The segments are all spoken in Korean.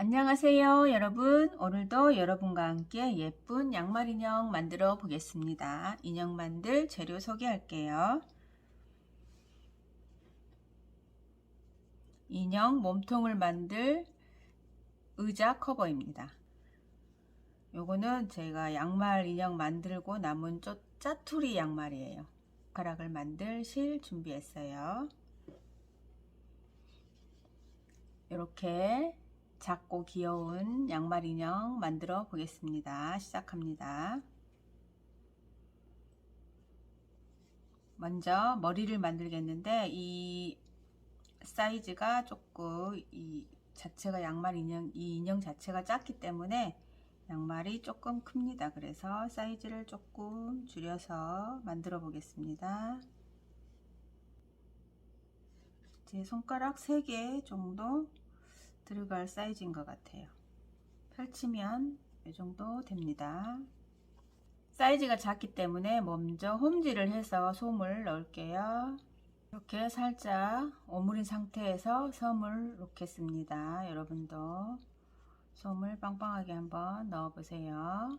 안녕하세요 여러분. 오늘도 여러분과 함께 예쁜 양말 인형 만들어 보겠습니다. 인형 만들 재료 소개할게요. 인형 몸통을 만들 의자 커버입니다. 요거는 제가 양말 인형 만들고 남은 쪼, 짜투리 양말이에요. 가락을 만들 실 준비했어요. 이렇게 작고 귀여운 양말 인형 만들어 보겠습니다. 시작합니다. 먼저 머리를 만들겠는데 이 사이즈가 조금 이 자체가 양말 인형 이 인형 자체가 작기 때문에 양말이 조금 큽니다. 그래서 사이즈를 조금 줄여서 만들어 보겠습니다. 제 손가락 3개 정도 들어갈 사이즈인 것 같아요. 펼치면 이 정도 됩니다. 사이즈가 작기 때문에 먼저 홈질을 해서 솜을 넣을게요. 이렇게 살짝 오므린 상태에서 솜을 놓겠습니다. 여러분도 솜을 빵빵하게 한번 넣어 보세요.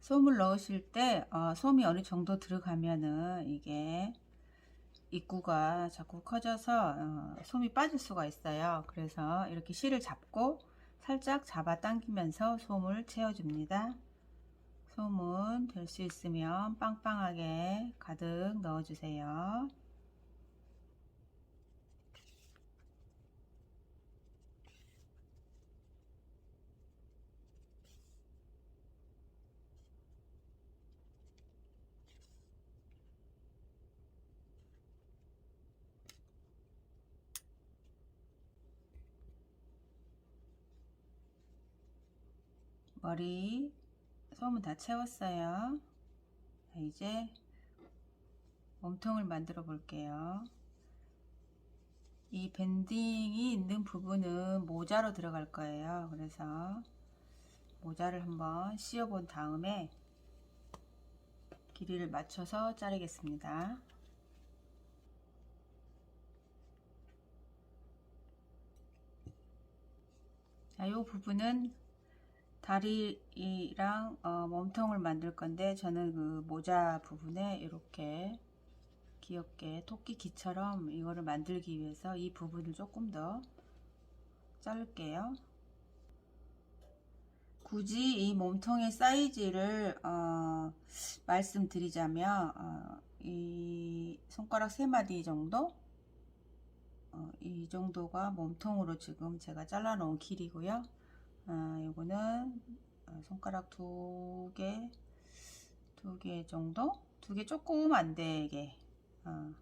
솜을 넣으실 때 어, 솜이 어느 정도 들어가면은 이게 입구가 자꾸 커져서 어, 솜이 빠질 수가 있어요. 그래서 이렇게 실을 잡고 살짝 잡아 당기면서 솜을 채워줍니다. 솜은 될 수 있으면 빵빵하게 가득 넣어주세요. 머리 솜은 다 채웠어요. 자, 이제 몸통을 만들어 볼게요. 이 밴딩이 있는 부분은 모자로 들어갈 거예요. 그래서 모자를 한번 씌워 본 다음에 길이를 맞춰서 자르겠습니다. 자, 이 부분은 다리랑 어, 몸통을 만들 건데 저는 그 모자 부분에 이렇게 귀엽게 토끼 귀처럼 이거를 만들기 위해서 이 부분을 조금 더 자를게요. 굳이 이 몸통의 사이즈를 어, 말씀드리자면 어, 이 손가락 3마디 정도 어, 이 정도가 몸통으로 지금 제가 잘라 놓은 길이고요. 아, 요거는 손가락 두 개, 두 개 정도? 두 개 조금 안 되게. 어,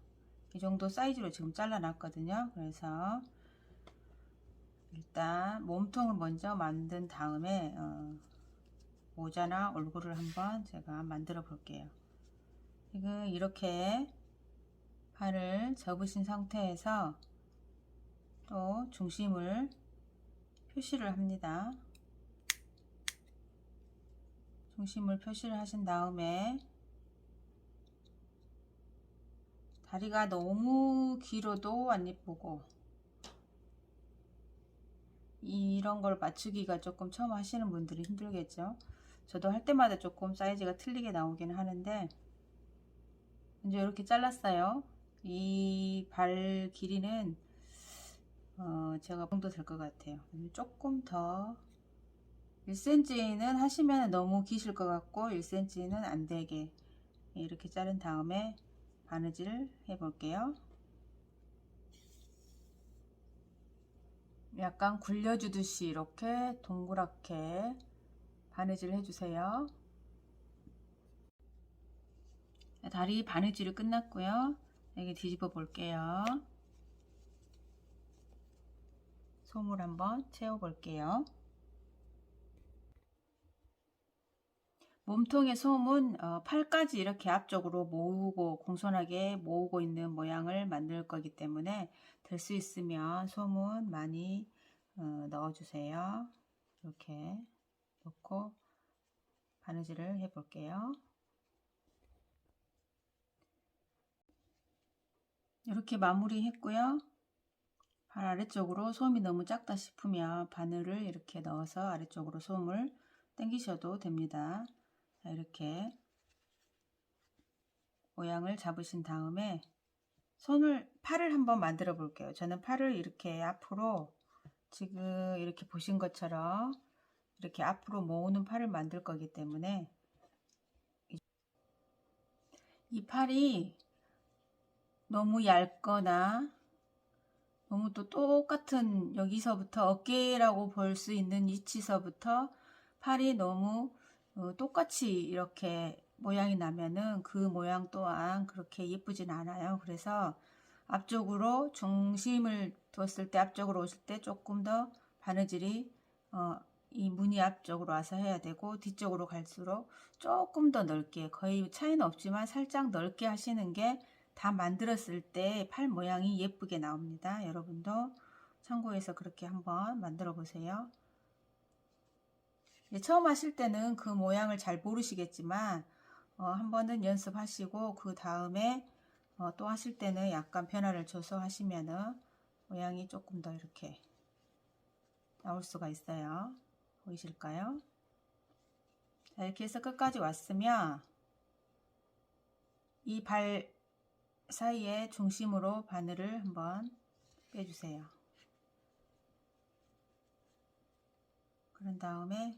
이 정도 사이즈로 지금 잘라 놨거든요. 그래서 일단 몸통을 먼저 만든 다음에 어, 모자나 얼굴을 한번 제가 만들어 볼게요. 지금 이렇게 팔을 접으신 상태에서 또 중심을 표시를 합니다. 중심을 표시를 하신 다음에 다리가 너무 길어도 안 예쁘고 이런 걸 맞추기가 조금 처음 하시는 분들이 힘들겠죠. 저도 할 때마다 조금 사이즈가 틀리게 나오긴 하는데 이제 이렇게 잘랐어요. 이 발 길이는 어, 제가 정도 될 것 같아요. 조금 더 1cm는 하시면 너무 기실 것 같고 1cm는 안 되게 이렇게 자른 다음에 바느질 해 볼게요. 약간 굴려주듯이 이렇게 동그랗게 바느질 해주세요. 다리 바느질이 끝났고요. 여기 뒤집어 볼게요. 솜을 한번 채워 볼게요. 몸통의 솜은 어, 팔까지 이렇게 앞쪽으로 모으고 공손하게 모으고 있는 모양을 만들 거기 때문에 될 수 있으면 솜은 많이 어, 넣어주세요. 이렇게 넣고 바느질을 해 볼게요. 이렇게 마무리 했고요. 팔 아래쪽으로 솜이 너무 작다 싶으면 바늘을 이렇게 넣어서 아래쪽으로 솜을 당기셔도 됩니다. 자, 이렇게 모양을 잡으신 다음에 손을 팔을 한번 만들어 볼게요. 저는 팔을 이렇게 앞으로 지금 이렇게 보신 것처럼 이렇게 앞으로 모으는 팔을 만들 거기 때문에 이 팔이 너무 얇거나 너무 또 똑같은 여기서부터 어깨라고 볼 수 있는 위치서부터 팔이 너무 어, 똑같이 이렇게 모양이 나면은 그 모양 또한 그렇게 예쁘진 않아요. 그래서 앞쪽으로 중심을 뒀을 때 앞쪽으로 오실 때 조금 더 바느질이 어, 이 무늬 앞쪽으로 와서 해야 되고 뒤쪽으로 갈수록 조금 더 넓게 거의 차이는 없지만 살짝 넓게 하시는 게 다 만들었을 때 팔 모양이 예쁘게 나옵니다. 여러분도 참고해서 그렇게 한번 만들어 보세요. 처음 하실 때는 그 모양을 잘 모르시겠지만 어, 한 번은 연습하시고 그 다음에 어, 또 하실 때는 약간 변화를 줘서 하시면은 모양이 조금 더 이렇게 나올 수가 있어요. 보이실까요? 자, 이렇게 해서 끝까지 왔으면 이 발 사이에 중심으로 바늘을 한번 빼주세요. 그런 다음에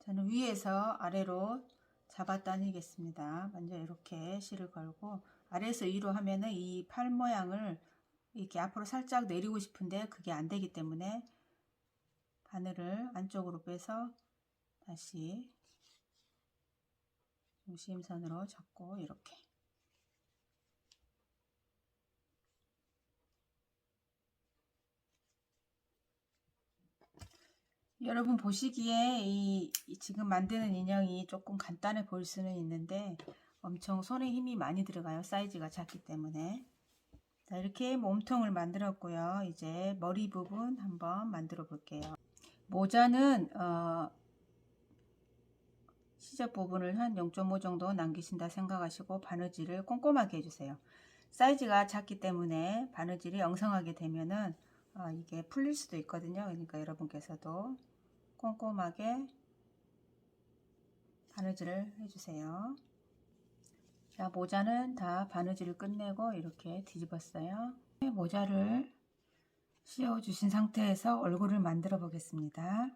저는 위에서 아래로 잡아 당기겠습니다. 먼저 이렇게 실을 걸고 아래에서 위로 하면은 이 팔 모양을 이렇게 앞으로 살짝 내리고 싶은데 그게 안 되기 때문에 바늘을 안쪽으로 빼서 다시 중심선으로 잡고 이렇게. 여러분 보시기에 이, 이 지금 만드는 인형이 조금 간단해 보일 수는 있는데 엄청 손에 힘이 많이 들어가요 사이즈가 작기 때문에. 자 이렇게 몸통을 만들었고요. 이제 머리 부분 한번 만들어 볼게요. 모자는 어, 시접 부분을 한 0.5 정도 남기신다 생각하시고 바느질을 꼼꼼하게 해주세요 사이즈가 작기 때문에 바느질이 엉성하게 되면은 어, 이게 풀릴 수도 있거든요 그러니까 여러분께서도 꼼꼼하게 바느질을 해주세요. 자, 모자는 다 바느질을 끝내고 이렇게 뒤집었어요. 모자를 씌워주신 상태에서 얼굴을 만들어 보겠습니다.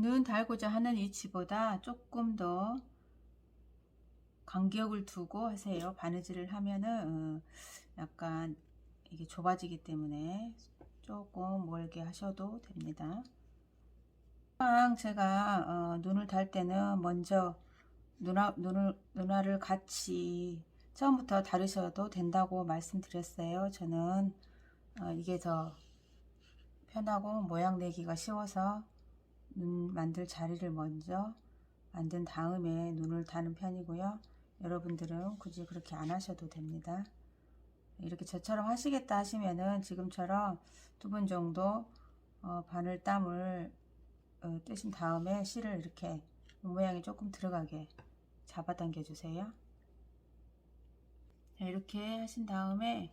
눈은 달고자 하는 위치보다 조금 더 간격을 두고 하세요. 바느질을 하면은 어, 약간 이게 좁아지기 때문에 조금 멀게 하셔도 됩니다. 항상 제가 어, 눈을 달 때는 먼저 누나, 눈을, 누나를 같이 처음부터 다루셔도 된다고 말씀드렸어요. 저는 어, 이게 더 편하고 모양 내기가 쉬워서 눈 만들 자리를 먼저 만든 다음에 눈을 다는 편이고요. 여러분들은 굳이 그렇게 안 하셔도 됩니다. 이렇게 저처럼 하시겠다 하시면은 지금처럼 두 분 정도 어, 바늘 땀을 어, 뜨신 다음에 실을 이렇게 모양이 조금 들어가게 잡아당겨 주세요. 이렇게 하신 다음에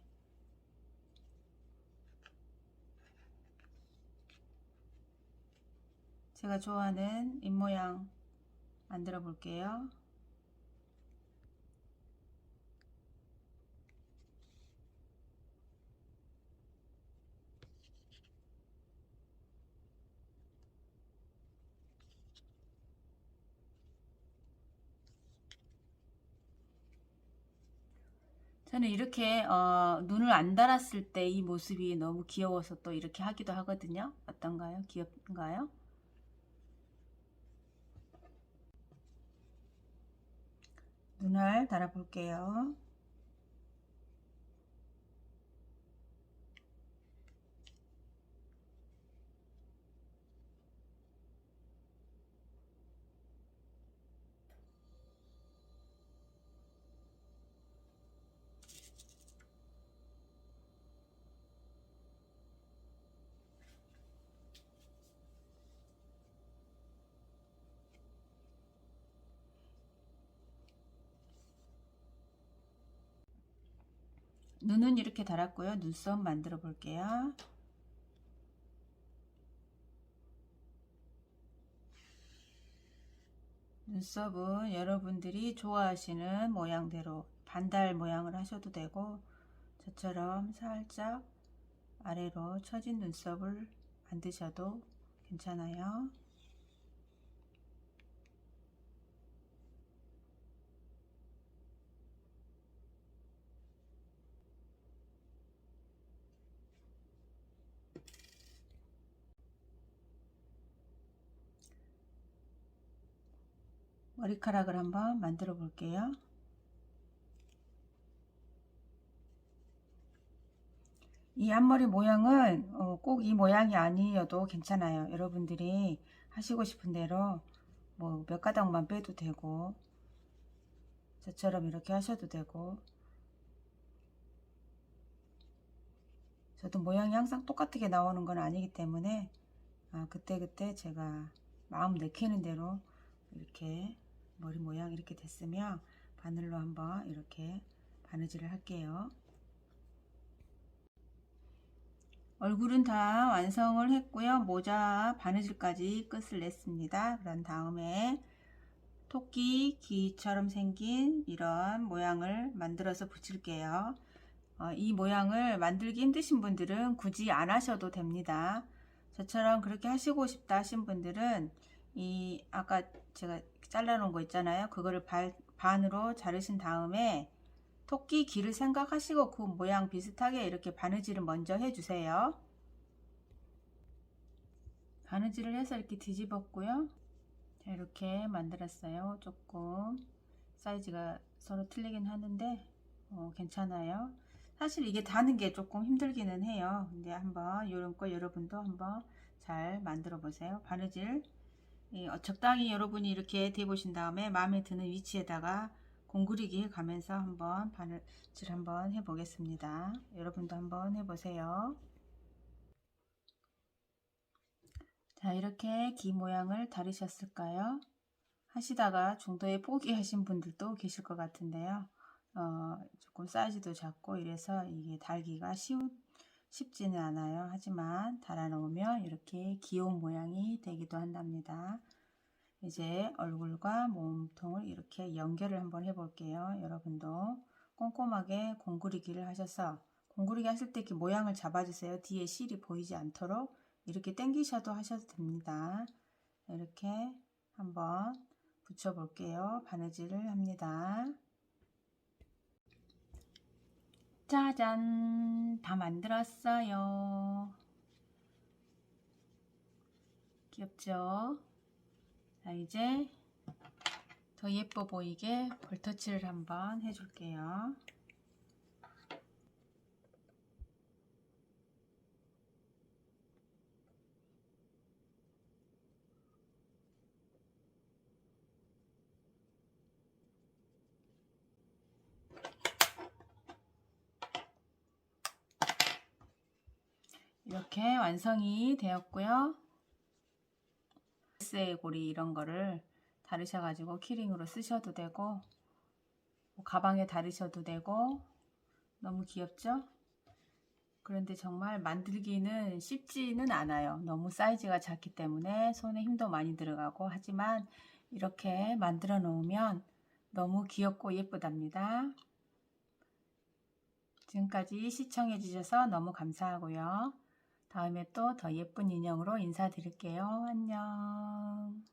제가 좋아하는 입모양 만들어 볼게요. 저는 이렇게 어, 눈을 안 달았을 때 이 모습이 너무 귀여워서 또 이렇게 하기도 하거든요. 어떤가요? 귀엽인가요? 눈알 달아볼게요. 눈은 이렇게 달았고요. 눈썹 만들어 볼게요. 눈썹은 여러분들이 좋아하시는 모양대로 반달 모양을 하셔도 되고 저처럼 살짝 아래로 처진 눈썹을 만드셔도 괜찮아요. 머리카락을 한번 만들어 볼게요. 이 앞머리 모양은 어, 꼭이 모양이 아니어도 괜찮아요. 여러분들이 하시고 싶은 대로 뭐 몇 가닥만 빼도 되고 저처럼 이렇게 하셔도 되고 저도 모양이 항상 똑같게 나오는 건 아니기 때문에 아, 그때 그때 제가 마음 내키는 대로 이렇게 머리 모양 이렇게 됐으면 바늘로 한번 이렇게 바느질을 할게요. 얼굴은 다 완성을 했고요. 모자 바느질까지 끝을 냈습니다. 그런 다음에 토끼 귀처럼 생긴 이런 모양을 만들어서 붙일게요. 어, 이 모양을 만들기 힘드신 분들은 굳이 안 하셔도 됩니다. 저처럼 그렇게 하시고 싶다 하신 분들은 이 아까 제가 잘라 놓은 거 있잖아요. 그거를 발, 반으로 자르신 다음에 토끼 귀를 생각하시고 그 모양 비슷하게 이렇게 바느질을 먼저 해주세요. 바느질을 해서 이렇게 뒤집었고요. 자, 이렇게 만들었어요. 조금 사이즈가 서로 틀리긴 하는데 어, 괜찮아요. 사실 이게 다는 게 조금 힘들기는 해요. 근데 한번 이런 거 여러분도 한번 잘 만들어 보세요. 바느질 적당히 여러분이 이렇게 대보신 다음에 마음에 드는 위치에다가 공구리기 가면서 한번 바느질 한번 해 보겠습니다. 여러분도 한번 해보세요. 자 이렇게 귀 모양을 다루셨을까요? 하시다가 중도에 포기하신 분들도 계실 것 같은데요. 어, 조금 사이즈도 작고 이래서 이게 달기가 쉬운, 쉽지는 않아요. 하지만 달아놓으면 이렇게 귀여운 모양이 되기도 한답니다. 이제 얼굴과 몸통을 이렇게 연결을 한번 해볼게요. 여러분도 꼼꼼하게 공구리기를 하셔서 공구리기 하실 때 이렇게 모양을 잡아주세요. 뒤에 실이 보이지 않도록 이렇게 당기셔도 하셔도 됩니다. 이렇게 한번 붙여볼게요. 바느질을 합니다. 짜잔! 다 만들었어요. 귀엽죠? 자, 이제 더 예뻐 보이게 볼터치를 한번 해줄게요. 이렇게 완성이 되었고요. 의 고리 이런 거를 다르셔가지고 키링으로 쓰셔도 되고 뭐 가방에 다르셔도 되고 너무 귀엽죠? 그런데 정말 만들기는 쉽지는 않아요. 너무 사이즈가 작기 때문에 손에 힘도 많이 들어가고 하지만 이렇게 만들어 놓으면 너무 귀엽고 예쁘답니다. 지금까지 시청해 주셔서 너무 감사하고요. 다음에 또 더 예쁜 인형으로 인사드릴게요. 안녕.